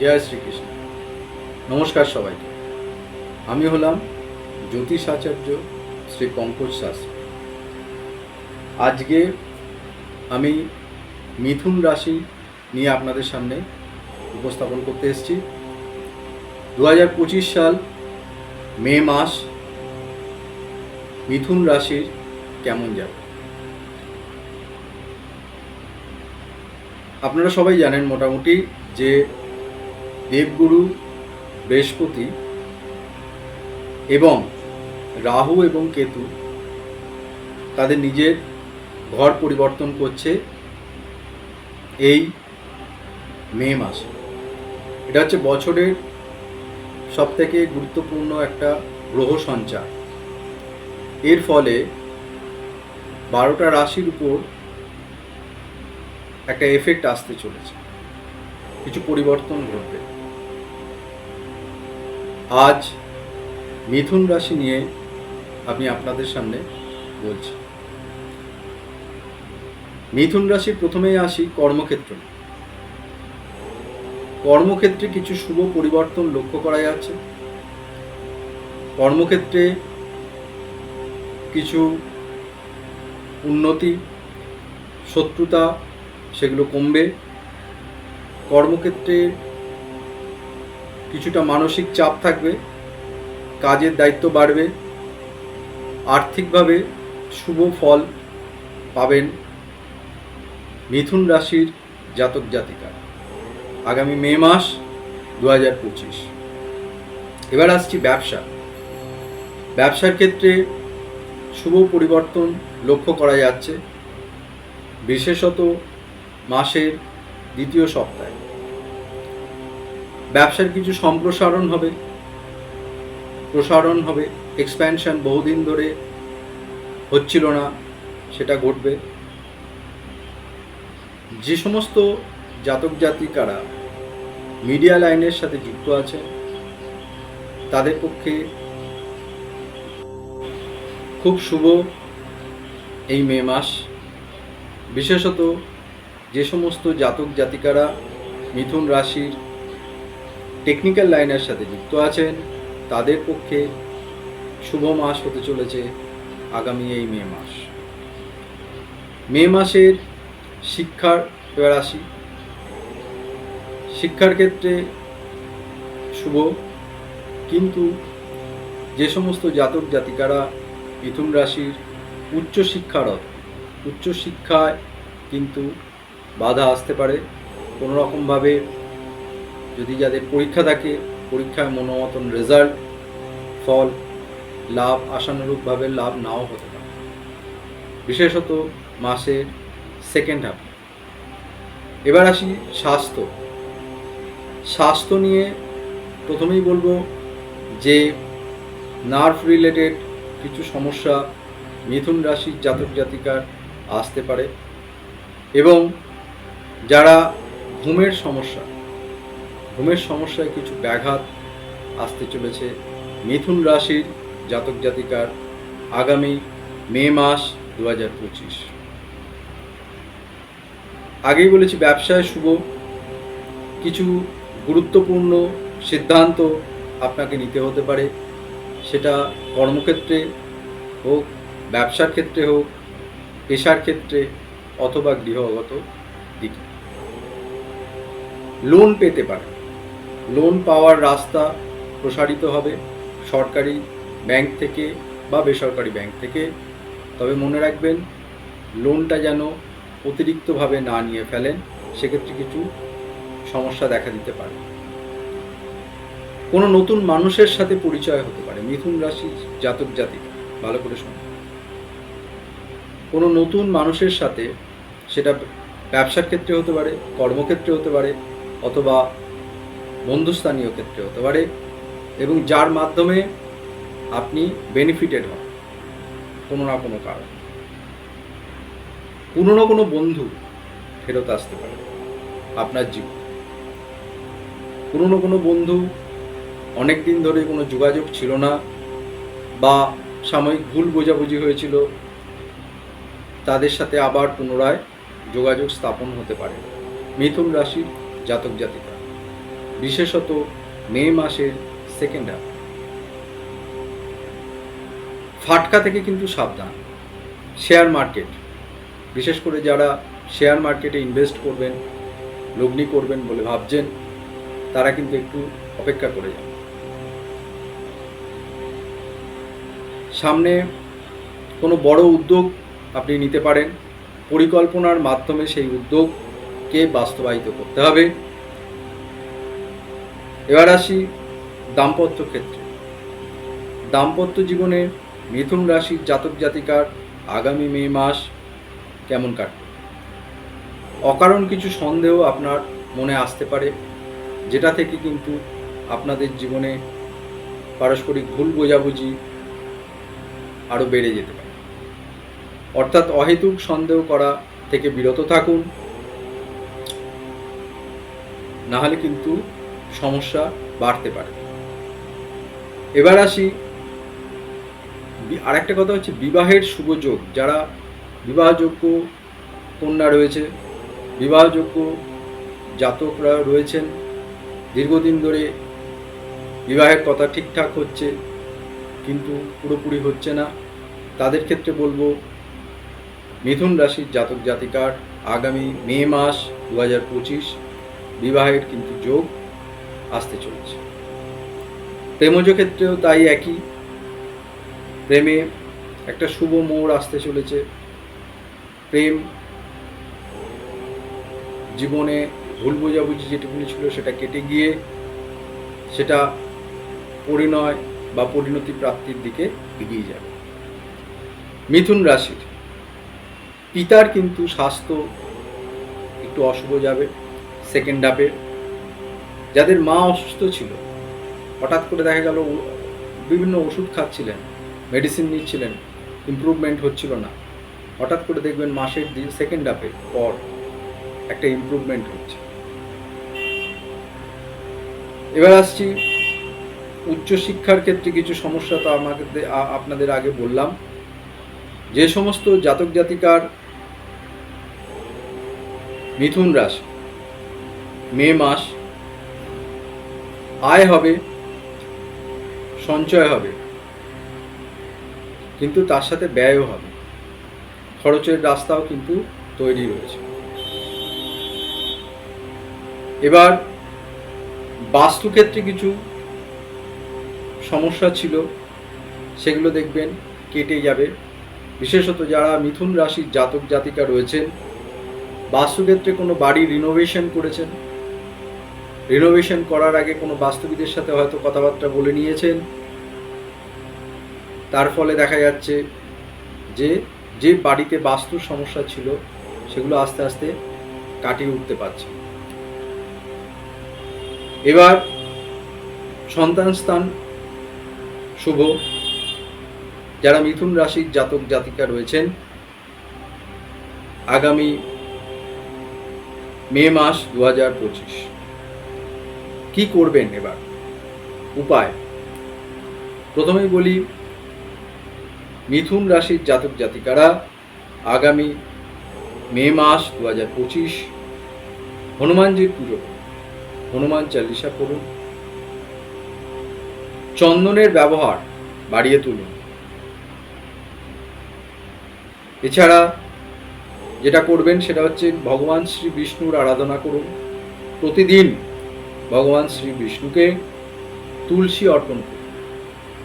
জয় শ্রীকৃষ্ণ। নমস্কার সবাইকে। আমি হলাম জ্যোতিষ আচার্য শ্রী পঙ্কজ শাস্ত্রী। আজকে আমি মিথুন রাশি নিয়ে আপনাদের সামনে উপস্থাপন করতে এসেছি। দু হাজার পঁচিশ সাল মে মাস মিথুন রাশির কেমন যাবে? আপনারা সবাই জানেন মোটামুটি যে দেবগুরু, বৃহস্পতি এবং রাহু এবং কেতু তাদের নিজের ঘর পরিবর্তন করছে এই মে মাসে। এটা হচ্ছে বছরের সবথেকে গুরুত্বপূর্ণ একটা গ্রহ সঞ্চার। এর ফলে বারোটা রাশির উপর একটা এফেক্ট আসতে চলেছে। কিছু পরিবর্তন ঘটবে। আজ মিথুন রাশি নিয়ে আমি আপনাদের সামনে বলছি। মিথুন রাশির প্রথমেই আসি কর্মক্ষেত্র কর্মক্ষেত্রে কিছু শুভ পরিবর্তন লক্ষ্য করা যাচ্ছে। কর্মক্ষেত্রে কিছু উন্নতি, শত্রুতা সেগুলো কমবে। কর্মক্ষেত্রে কিছুটা মানসিক চাপ থাকবে, কাজের দায়িত্ব বাড়বে, আর্থিকভাবে শুভ ফল পাবেন মিথুন রাশির জাতক জাতিকা আগামী মে মাস দু হাজার পঁচিশ। এবার আসছি ব্যবসা। ব্যবসার ক্ষেত্রে শুভ পরিবর্তন লক্ষ্য করা যাচ্ছে, বিশেষত মাসের দ্বিতীয় সপ্তাহে। ব্যবসার কিছু সম্প্রসারণ হবে, প্রসারণ হবে এক্সপ্যানশন বহুদিন ধরে হচ্ছিল না, সেটা ঘটবে। যে সমস্ত জাতক জাতিকারা মিডিয়া লাইনের সাথে যুক্ত আছে, তাদের পক্ষে খুব শুভ এই মে মাস। বিশেষত যে সমস্ত জাতক জাতিকারা মিথুন রাশির টেকনিক্যাল লাইনের সাথে যুক্ত আছেন। তাদের পক্ষে শুভ মাস হতে চলেছে আগামী এই মে মাস। মে মাসের শিক্ষার আসি শিক্ষার ক্ষেত্রে শুভ। কিন্তু যে সমস্ত জাতক জাতিকারা মিথুন রাশির উচ্চশিক্ষারত উচ্চশিক্ষায় কিন্তু বাধা আসতে পারে। কোনো রকমভাবে যদি যাদের পরীক্ষা থাকে পরীক্ষায় মনোমতন রেজাল্ট ফল, লাভ আশানুরূপভাবে লাভ নাও হতে পারে। বিশেষত মাসের সেকেন্ড হাফ এবার আসি স্বাস্থ্য। স্বাস্থ্য নিয়ে প্রথমেই বলব যে নার্ভ রিলেটেড কিছু সমস্যা মিথুন রাশির জাতক জাতিকার আসতে পারে এবং যারা ঘুমের সমস্যা ঘুমের সমস্যায় কিছু ব্যাঘাত আসতে চলেছে। মিথুন রাশির জাতক জাতিকার আগামী মে মাস দু হাজার পঁচিশ। আগেই বলেছি, ব্যবসায় শুভ। কিছু গুরুত্বপূর্ণ সিদ্ধান্ত আপনাকে নিতে হতে পারে। সেটা কর্মক্ষেত্রে হোক, ব্যবসার ক্ষেত্রে হোক, পেশার ক্ষেত্রে অথবা গৃহগত দিকে। লোন পেতে পারে লোন পাওয়ার রাস্তা প্রসারিত হবে সরকারি ব্যাংক থেকে বা বেসরকারি ব্যাংক থেকে। তবে মনে রাখবেন লোনটা যেন অতিরিক্তভাবে না নিয়ে ফেলেন, সেক্ষেত্রে কিছু সমস্যা দেখা দিতে পারে। কোনো নতুন মানুষের সাথে পরিচয় হতে পারে, মিথুন রাশি জাতক জাতিকা, ভালো করে শুনুন। কোনো নতুন মানুষের সাথে সেটা ব্যবসার ক্ষেত্রে হতে পারে, কর্মক্ষেত্রে হতে পারে, অথবা বন্ধুস্থানীয় ক্ষেত্রে হতে পারে এবং যার মাধ্যমে আপনি বেনিফিটেড হন, কোনো না কোনো কারণ। পুরনো কোনো বন্ধু ফেরত আসতে পারে আপনার জীবন। পুরনো কোনো বন্ধু অনেক দিন ধরে কোনো যোগাযোগ ছিল না বা সাময়িক ভুল বোঝাবুঝি হয়েছিল, তাদের সাথে আবার পুনরায় যোগাযোগ স্থাপন হতে পারে। মিথুন রাশির জাতক জাতিকা। বিশেষত মে মাসের সেকেন্ড হাফ ফাটকা থেকে কিন্তু সাবধান। শেয়ার মার্কেট, বিশেষ করে যারা শেয়ার মার্কেটে ইনভেস্ট করবেন, লগ্নি করবেন বলে ভাবছেন, তারা কিন্তু একটু অপেক্ষা করে যান। সামনে কোনো বড় উদ্যোগ আপনি নিতে পারেন। পরিকল্পনার মাধ্যমে সেই উদ্যোগকে বাস্তবায়িত করতে হবে। এবার আসি দাম্পত্য ক্ষেত্রে। দাম্পত্য জীবনে মিথুন রাশির জাতক জাতিকার আগামী মে মাস কেমন কাটবে? অকারণ কিছু সন্দেহ আপনার মনে আসতে পারে, যেটা থেকে কিন্তু আপনাদের জীবনে পারস্পরিক ভুল বোঝাবুঝি আরও বেড়ে যেতে পারে। অর্থাৎ অহেতুক সন্দেহ করা থেকে বিরত থাকুন। নাহলে কিন্তু সমস্যা বাড়তে পারে। এবার আসি আরেকটা কথা হচ্ছে বিবাহের শুভযোগ যারা বিবাহযোগ্য কন্যা রয়েছে, বিবাহযোগ্য জাতকরা রয়েছেন, দীর্ঘদিন ধরে বিবাহের কথা ঠিকঠাক হচ্ছে, কিন্তু পুরোপুরি হচ্ছে না। তাদের ক্ষেত্রে বলব, মিথুন রাশির জাতক জাতিকার আগামী মে মাস দু হাজার পঁচিশ বিবাহের কিন্তু যোগ আসতে চলেছে। প্রেমজ ক্ষেত্রেও তাই একই। প্রেমে একটা শুভ মোড় আসতে চলেছে। প্রেম জীবনে ভুল বোঝাবুঝি যেটুকুনি ছিল সেটা কেটে গিয়ে সেটা পরিণয় বা পরিণতি প্রাপ্তির দিকে এগিয়ে যাবে। মিথুন রাশির পিতার কিন্তু স্বাস্থ্য একটু অশুভ যাবে সেকেন্ড হাফে যাদের মা অসুস্থ ছিল, হঠাৎ করে দেখা গেল বিভিন্ন ওষুধ খাচ্ছিলেন মেডিসিন নিচ্ছিলেন ইমপ্রুভমেন্ট হচ্ছিল না। হঠাৎ করে দেখবেন মাসের সেকেন্ড হাফে পর একটা ইমপ্রুভমেন্ট হচ্ছে। এবার আসছি, উচ্চশিক্ষার ক্ষেত্রে কিছু সমস্যা তো আমাকে আপনাদের আগে বললাম। যে সমস্ত জাতক জাতিকার মিথুন রাশি, মে মাস আয় হবে, সঞ্চয় হবে, কিন্তু তার সাথে ব্যয়ও হবে। খরচের রাস্তাও কিন্তু তৈরি রয়েছে। এবার বাস্তুক্ষেত্রে কিছু সমস্যা ছিল, সেগুলো দেখবেন কেটে যাবে। বিশেষত যারা মিথুন রাশির জাতক জাতিকা রয়েছেন, বাস্তুক্ষেত্রে কোনো বাড়ি রিনোভেশন করেছেন রিনোভেশন করার আগে কোনো বাস্তুবিদের সাথে হয়তো কথাবার্তা বলে নিয়েছেন। তার ফলে দেখা যাচ্ছে যে যে বাড়িতে বাস্তুর সমস্যা ছিল, সেগুলো আস্তে আস্তে কাটিয়ে উঠতে পারছে। এবার সন্তান স্থান শুভ। যারা মিথুন রাশির জাতক জাতিকা রয়েছেন, আগামী মে মাস দু হাজার পঁচিশ। কি করবেন এবার? উপায়। প্রথমেই বলি, মিথুন রাশির জাতক জাতিকারা আগামী মে মাস দু হাজার পঁচিশ হনুমানজির পুজো। হনুমান চালিসা করুন চন্দনের ব্যবহার বাড়িয়ে তুলুন। এছাড়া যেটা করবেন সেটা হচ্ছে ভগবান শ্রী বিষ্ণুর আরাধনা করুন। প্রতিদিন ভগবান শ্রী বিষ্ণুকে তুলসী অর্পণ করুন।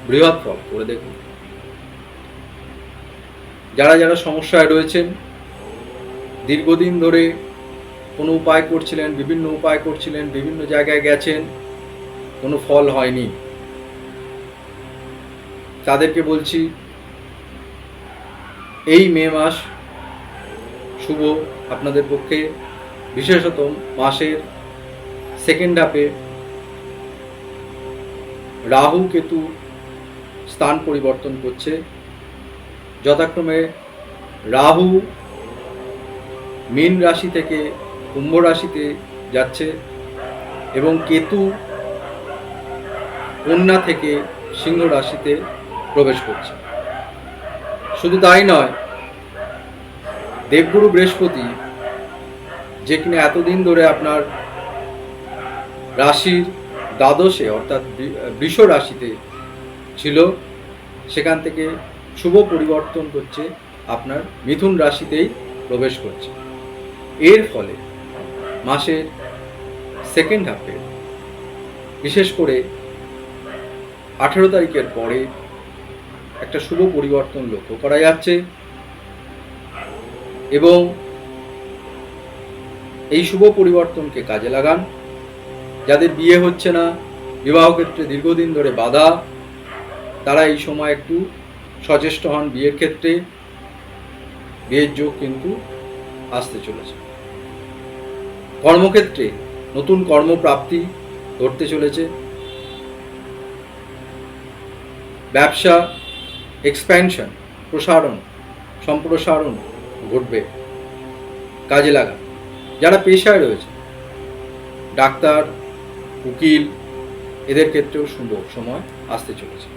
বৃহৎ ফল, করে দেখুন। যারা যারা সমস্যায় রয়েছেন, দীর্ঘদিন ধরে কোনো উপায় করছিলেন, বিভিন্ন উপায় করছিলেন, বিভিন্ন জায়গায় গেছেন, কোনো ফল হয়নি। তাদেরকে বলছি, এই মে মাস শুভ। আপনাদের পক্ষে বিশেষত মাসের সেকেন্ড হাফে রাহু কেতু স্থান পরিবর্তন করছে। যথাক্রমে রাহু মীন রাশি থেকে কুম্ভ রাশিতে যাচ্ছে এবং কেতু কন্যা থেকে সিংহ রাশিতে প্রবেশ করছে। শুধু তাই নয়, দেবগুরু বৃহস্পতি যে কিনা এতদিন ধরে আপনার রাশির দ্বাদশে, অর্থাৎ বৃষ রাশিতে ছিল, সেখান থেকে শুভ পরিবর্তন করছে, আপনার মিথুন রাশিতেই প্রবেশ করছে। এর ফলে মাসের সেকেন্ড হাফে বিশেষ করে আঠেরো তারিখের পরে একটা শুভ পরিবর্তন লক্ষ্য করা যাচ্ছে এবং এই শুভ পরিবর্তনকে কাজে লাগান। যাদের বিয়ে হচ্ছে না, বিবাহ ক্ষেত্রে দীর্ঘদিন ধরে বাধা, তারা এই সময় একটু সচেষ্ট হন বিয়ের ক্ষেত্রে। বিয়ের যোগ কিন্তু আসতে চলেছে। কর্মক্ষেত্রে নতুন কর্মপ্রাপ্তি ঘটতে চলেছে। ব্যবসা এক্সপ্যানশন প্রসারণ, সম্প্রসারণ ঘটবে। কাজে লাগা যারা পেশায় রয়েছে, ডাক্তার উকিল, এদের ক্ষেত্রেও শুভ সময় আসতে চলেছে।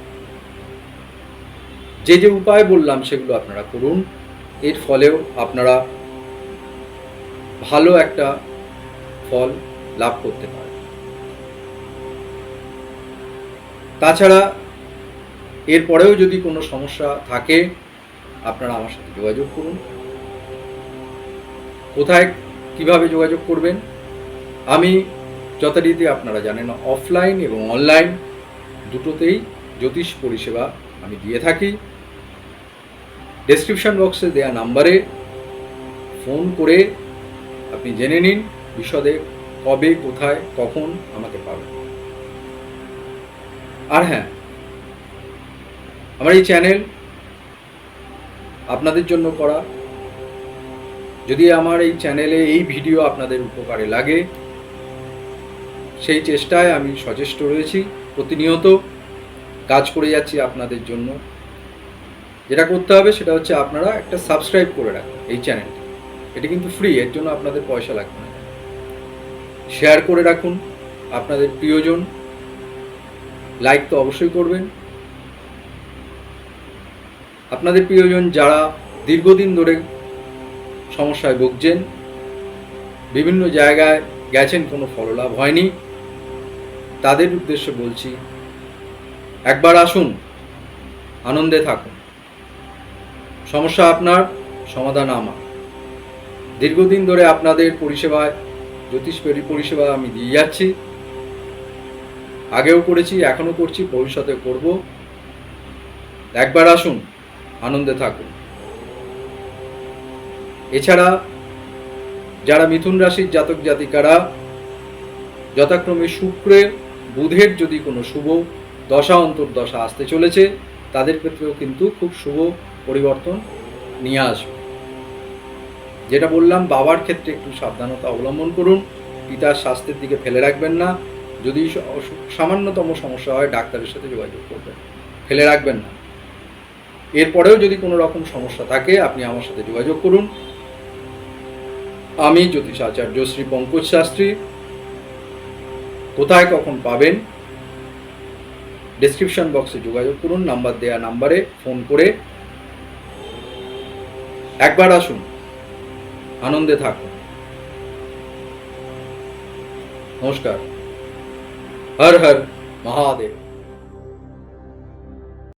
যে যে উপায় বললাম সেগুলো আপনারা করুন। এর ফলেও আপনারা ভালো একটা ফল লাভ করতে পারেন। তাছাড়া এরপরেও যদি কোনো সমস্যা থাকে, আপনারা আমার সাথে যোগাযোগ করুন। কোথায় কীভাবে যোগাযোগ করবেন? আমি যথারীতি আপনারা জানেন অফলাইন এবং অনলাইন দুটোতেই জ্যোতিষ পরিষেবা আমি দিয়ে থাকি। ডেসক্রিপশন বক্সে দেওয়া নাম্বারে ফোন করে আপনি জেনে নিন বিশদে কবে, কোথায়, কখন আমাকে পাবেন। আর হ্যাঁ আমার এই চ্যানেল আপনাদের জন্য করা। যদি আমার এই চ্যানেলে এই ভিডিও আপনাদের উপকারে লাগে সেই চেষ্টায় আমি সচেষ্ট রয়েছি, প্রতিনিয়ত কাজ করে যাচ্ছি আপনাদের জন্য। যেটা করতে হবে সেটা হচ্ছে আপনারা একটা সাবস্ক্রাইব করে রাখুন এই চ্যানেলটি এটি কিন্তু ফ্রি এর জন্য আপনাদের পয়সা লাগবে না। শেয়ার করে রাখুন আপনাদের প্রিয়জন। লাইক তো অবশ্যই করবেন। আপনাদের প্রিয়জন যারা দীর্ঘদিন ধরে সমস্যায় ভুগছেন, বিভিন্ন জায়গায় গেছেন, কোনো ফললাভ হয়নি তাদের উদ্দেশ্যে বলছি, একবার আসুন, আনন্দে থাকুন। সমস্যা আপনার, সমাধান আমার। দীর্ঘদিন ধরে আপনাদের পরিষেবায়, জ্যোতিষ পরিষেবা আমি দিয়ে যাচ্ছি। আগেও করেছি, এখনও করছি, ভবিষ্যতে করব। একবার আসুন, আনন্দে থাকুন। এছাড়া, যারা মিথুন রাশির জাতক জাতিকারা যথাক্রমে শুক্রের বুধের যদি কোনো শুভ দশা, অন্তর্দশা আসতে চলেছে, তাদের ক্ষেত্রেও কিন্তু খুব শুভ পরিবর্তন নিয়ে আসবে। যেটা বললাম, বাবার ক্ষেত্রে একটু সাবধানতা অবলম্বন করুন, পিতার স্বাস্থ্যের দিকে ফেলে রাখবেন না, যদি সামান্যতম সমস্যা হয়, ডাক্তারের সাথে যোগাযোগ করবেন, ফেলে রাখবেন না। এরপরেও যদি কোনো রকম সমস্যা থাকে, আপনি আমার সাথে যোগাযোগ করুন। আমি জ্যোতিষ আচার্য শ্রী পঙ্কজ শাস্ত্রী কোথায় কখন পাবেন? ডিসক্রিপশন বক্সে যোগাযোগ করুন নাম্বার দেয়া নাম্বারে ফোন করে একবার আসুন, আনন্দে থাকুন। নমস্কার। হর হর, মহাদেব।